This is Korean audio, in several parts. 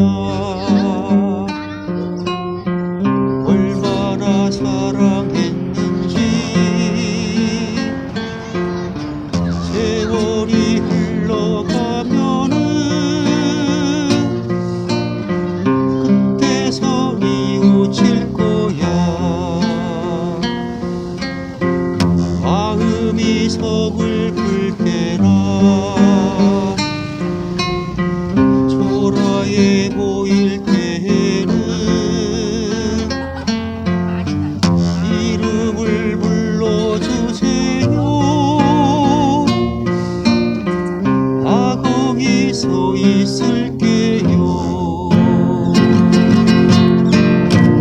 Lord. 쓸게요.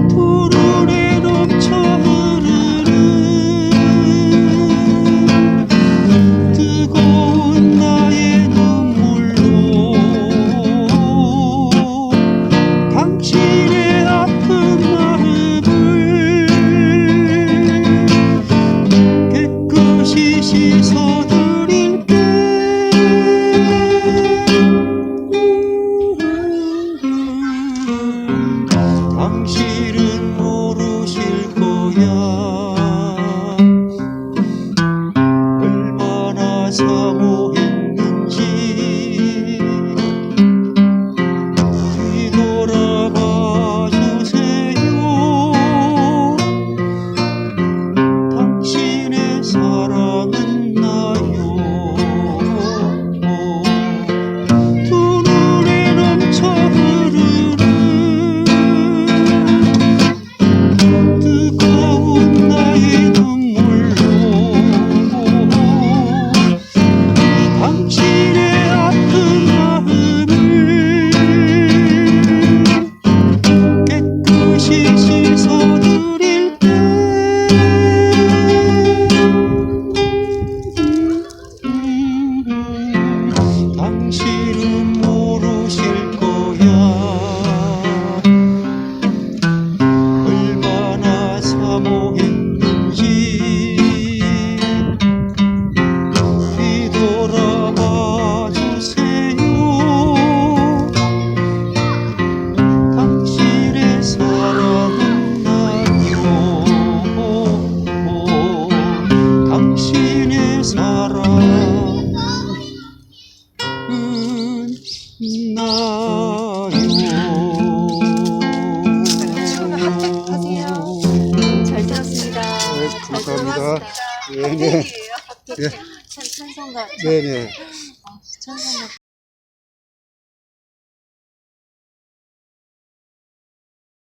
도르래 넘쳐 흐르는 뜨거운 나의 눈물로 당신의 아픈 마음을 깨끗이 씻어 고맙습니다. 어, 예, 네. 예. 찬송가. 네네. 아, 네. 어, 찬송가